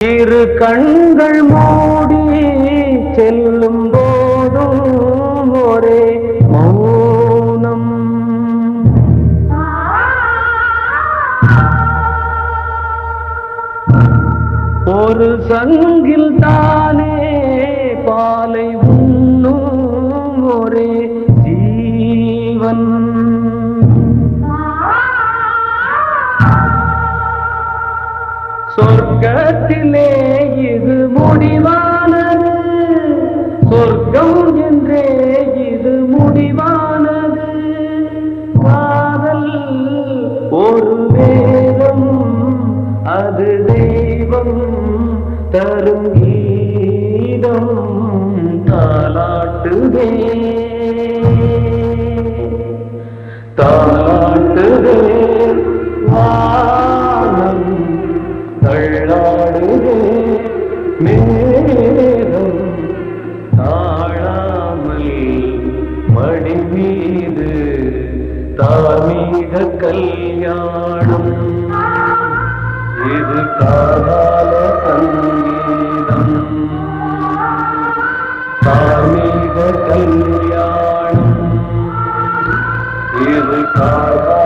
இரு கண்கள் மூடி செல்லும் போதும் ஒரே மௌனம். ஒரு சங்கில் தானே பாலை உண்ணும் ஒரே ஜீவன். சொர்க்கத்தில் முடிவானது. சொர்க்கம் என்றே இது முடிவானது. காதல் ஒரு வேதம் அது தெய்வம் தரும் கீதம் தாலாட்டுதே தாலாட்டுதே மேகம் தாழாமல் மடி மீது தார்மீக கல்யாணம். இது காதால சங்கீதம். தாமீக கல்யாணம். இது காதால